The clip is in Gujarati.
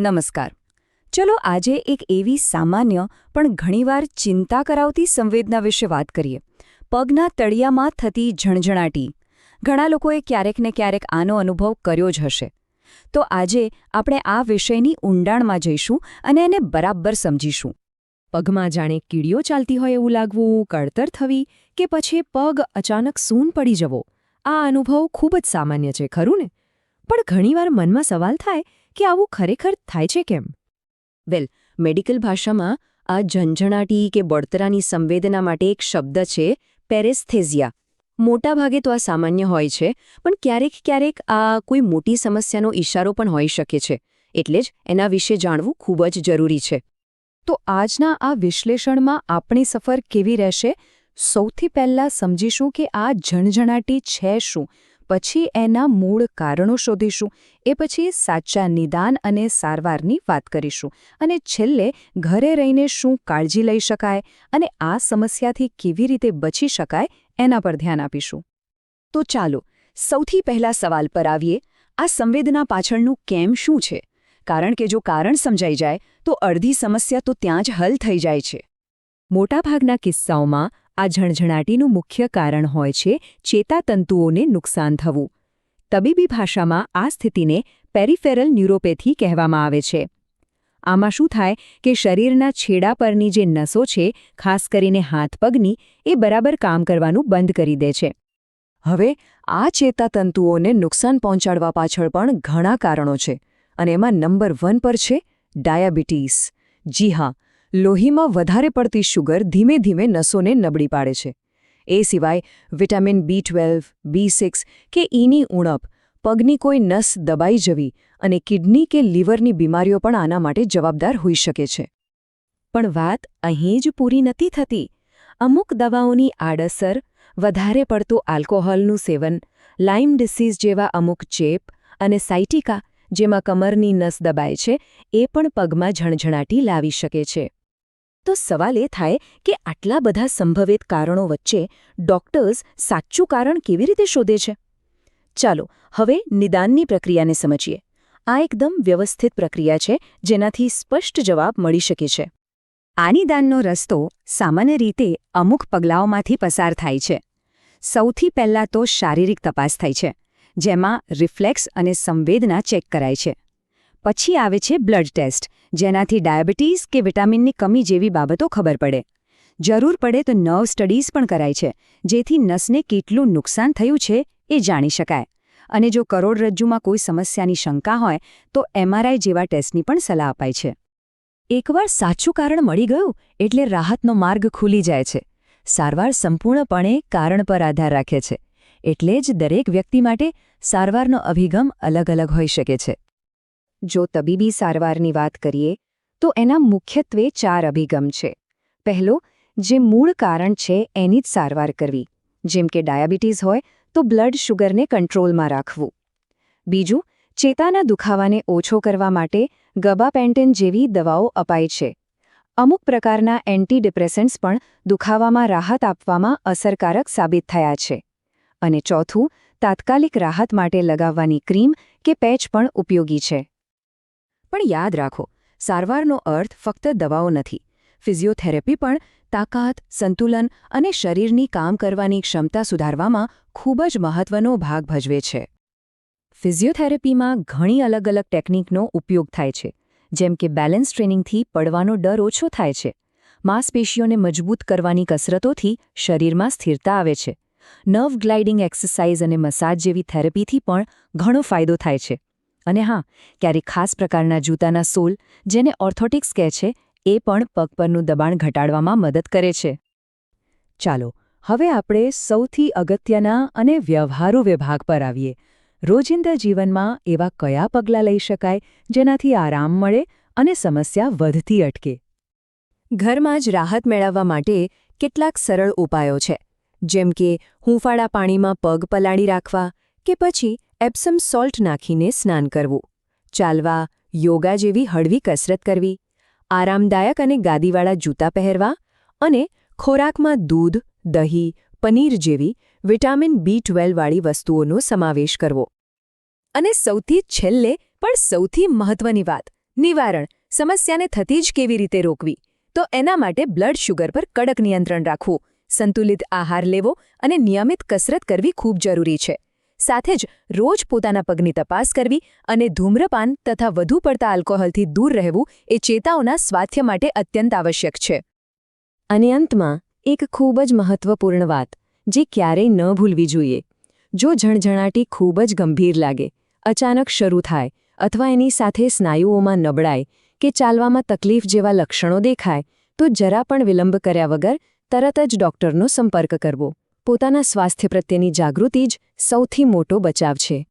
નમસ્કાર. ચલો આજે એક એવી સામાન્ય, પણ ઘણીવાર ચિંતા કરાવતી સંવેદના વિશે વાત કરીએ. પગના તળિયામાં થતી ઝણઝણાટી. ઘણા લોકોએ ક્યારેક ને ક્યારેક આનો અનુભવ કર્યો જ હશે. તો આજે આપણે આ વિષયની ઊંડાણમાં જઈશું અને એને બરાબર સમજીશું. પગમાં જાણે કીડીઓ ચાલતી હોય એવું લાગવું, કળતર થવી કે પછી પગ અચાનક સૂન પડી જવો. આ અનુભવ ખૂબ જ સામાન્ય છે, ખરું ને? પણ ઘણીવાર મનમાં સવાલ થાય કે આવું ખરેખર થાય છે કેમ? વેલ મેડિકલ ભાષામાં આ ઝંઝણાટી કે બળતરાની સંવેદના માટે એક શબ્દ છે પેરેસ્થેઝિયા મોટાભાગે તો આ સામાન્ય હોય છે, પણ ક્યારેક ક્યારેક આ કોઈ મોટી સમસ્યાનો ઇશારો પણ હોઈ શકે છે, એટલે જ એના વિશે જાણવું ખૂબ જ જરૂરી છે. તો આજના આ વિશ્લેષણમાં આપણી સફર કેવી રહેશે? સૌથી પહેલાં સમજીશું કે આ ઝણઝણાટી છે શું પછી એના મૂળ કારણો શોધીશું. એ પછી સાચા નિદાન અને સારવારની વાત કરીશું. અને છેલ્લે ઘરે રહીને શું કાળજી લઈ શકાય અને આ સમસ્યાથી કેવી રીતે બચી શકાય એના પર ધ્યાન આપીશું. તો ચાલો, સૌથી પહેલા સવાલ પર આવીએ. આ સંવેદના પાછળનું કેમ શું છે? કારણ કે જો કારણ સમજાઈ જાય, તો અડધી સમસ્યા તો ત્યાં જ હલ થઈ જાય છે. મોટાભાગના કિસ્સાઓમાં આ ઝણઝણાટીનું મુખ્ય કારણ હોય છે ચેતાતંતુઓને નુકસાન થવું. તબીબી ભાષામાં આ સ્થિતિને પેરિફેરલ ન્યુરોપેથી કહેવામાં આવે છે. આમાં શું થાય કે શરીરના છેડા પરની જે નસો છે, ખાસ કરીને હાથ પગની, એ બરાબર કામ કરવાનું બંધ કરી દે છે. હવે, આ ચેતાતંતુઓને નુકસાન પહોંચાડવા પાછળ પણ ઘણા કારણો છે અને એમાં નંબર વન પર છે ડાયાબિટીસ. જી હા લોહીમાં વધારે પડતી શુગર ધીમે ધીમે નસોને નબળી પાડે છે. એ સિવાય vitamin B twelve, B six કે ઈની ઉણપ, પગની કોઈ નસ દબાઈ જવી અને કિડની કે લીવરની બીમારીઓ પણ આના માટે જવાબદાર હોઈ શકે છે. પણ વાત અહીં જ પૂરી નથી થતી. અમુક દવાઓની આડઅસર, વધારે પડતું આલ્કોહોલનું સેવન લાઇમ ડિસીઝ જેવા અમુક ચેપ અને સાઇટિકા જેમાં કમરની નસ દબાય છે, એ પણ પગમાં ઝણઝણાટી લાવી શકે છે. તો સવાલ એ થાય કે આટલા બધા સંભવિત કારણો વચ્ચે ડોક્ટર્સ સાચું કારણ કેવી રીતે શોધે છે? ચાલો, હવે નિદાનની પ્રક્રિયાને સમજીએ. આ એકદમ વ્યવસ્થિત પ્રક્રિયા છે, જેનાથી સ્પષ્ટ જવાબ મળી શકે છે. આ નિદાનનો રસ્તો સામાન્ય રીતે અમુક પગલાઓમાંથી પસાર થાય છે. સૌથી પહેલાં તો શારીરિક તપાસ થાય છે, જેમાં રિફ્લેક્સ અને સંવેદના ચેક કરાય છે. પછી આવે છે બ્લડ ટેસ્ટ, જેનાથી ડાયાબિટીસ કે વિટામિનની કમી જેવી બાબતો ખબર પડે. જરૂર પડે તો નર્વ સ્ટડીઝ પણ કરાય છે, જેથી નસને કેટલું નુકસાન થયું છે એ જાણી શકાય. અને જો કરોડરજ્જુમાં કોઈ સમસ્યાની શંકા હોય, તો એમઆરઆઈ જેવા ટેસ્ટની પણ સલાહ અપાય છે. એકવાર સાચું કારણ મળી ગયું, એટલે રાહતનો માર્ગ ખુલી જાય છે. સારવાર સંપૂર્ણપણે કારણ પર આધાર રાખે છે. એટલે જ દરેક વ્યક્તિ માટે સારવારનો અભિગમ અલગ અલગ હોઈ શકે છે. જો તબીબી સારવારની વાત કરીએ, તો એના મુખ્યત્વે ચાર અભિગમ છે. પહેલો, જે મૂળ કારણ છે એની જ સારવાર કરવી. જેમ કે ડાયાબિટીસ હોય, તો બ્લડ શુગરને કંટ્રોલમાં રાખવું. બીજું, ચેતાના દુખાવાને ઓછો કરવા માટે ગબાપેન્ટેન જેવી દવાઓ અપાય છે. અમુક પ્રકારના એન્ટીડિપ્રેસન્ટ્સ પણ દુખાવામાં રાહત આપવામાં અસરકારક સાબિત થયા છે. અને ચોથું, તાત્કાલિક રાહત માટે લગાવવાની ક્રીમ કે પેચ પણ ઉપયોગી છે. પણ યાદ રાખો, સારવારનો અર્થ ફક્ત દવાઓ નથી. ફિઝિયોથેરેપી પણ તાકાત, સંતુલન અને શરીરની કામ કરવાની ક્ષમતા સુધારવામાં ખૂબ જ મહત્વનો ભાગ ભજવે છે. ફિઝિયોથેરેપીમાં ઘણી અલગ અલગ ટેકનિકનો ઉપયોગ થાય છે, જેમ કે બેલેન્સ ટ્રેનિંગથી પડવાનો ડર ઓછો થાય છે. માંસપેશીઓને મજબૂત કરવાની કસરતોથી શરીરમાં સ્થિરતા આવે છે. નર્વ ગ્લાઇડિંગ એક્સરસાઇઝ અને મસાજ જેવી થેરેપીથી પણ ઘણો ફાયદો થાય છે. અને હા, ક્યારેક ખાસ પ્રકારના જૂતાના સોલ, જેને ઓર્થોટિક્સ કહે છે, એ પણ પગ પરનું દબાણ ઘટાડવામાં મદદ કરે છે. ચાલો, હવે આપણે સૌથી અગત્યના અને વ્યવહારુ વિભાગ પર આવીએ. રોજિંદા જીવનમાં એવા કયા પગલાં લઈ શકાય, જેનાથી આરામ મળે અને સમસ્યા વધતી અટકે? ઘરમાં જ રાહત મેળવવા માટે કેટલાક સરળ ઉપાયો છે, જેમ કે હૂંફાળા પાણીમાં પગ પલાળી રાખવા કે પછી એપ્સમ સોલ્ટ નાખીને સ્નાન કરવું. ચાલવા, યોગા જેવી હળવી કસરત કરવી, આરામદાયક અને ગાદીવાળા જૂતા પહેરવા અને ખોરાકમાં દૂધ, દહીં, પનીર જેવી વિટામિન બી ટ્વેલ્વવાળી વસ્તુઓનો સમાવેશ કરવો. અને સૌથી છેલ્લે, પણ સૌથી મહત્વની વાત, નિવારણ, સમસ્યાને થતી જ કેવી રીતે રોકવી? તો એના માટે બ્લડ શુગર પર કડક નિયંત્રણ રાખવું, સંતુલિત આહાર લેવો અને નિયમિત કસરત કરવી ખૂબ જરૂરી છે. સાથે જ રોજ પોતાના પગની તપાસ કરવી અને ધૂમ્રપાન તથા વધુ પડતા આલ્કોહોલથી દૂર રહેવું એ ચેતાઓના સ્વાસ્થ્ય માટે અત્યંત આવશ્યક છે. અને અંતમાં, એક ખૂબ જ મહત્વપૂર્ણ વાત, જે ક્યારેય ન ભૂલવી જોઈએ. જો ઝણઝણાટી ખૂબ જ ગંભીર લાગે, અચાનક શરૂ થાય, અથવા એની સાથે સ્નાયુઓમાં નબળાઈ કે ચાલવામાં તકલીફ જેવા લક્ષણો દેખાય, તો જરા પણ વિલંબ કર્યા વગર તરત જ ડોક્ટરનો સંપર્ક કરવો. પોતાના સ્વાસ્થ્ય પ્રત્યેની જાગૃતિ જ સૌથી મોટો બચાવ છે.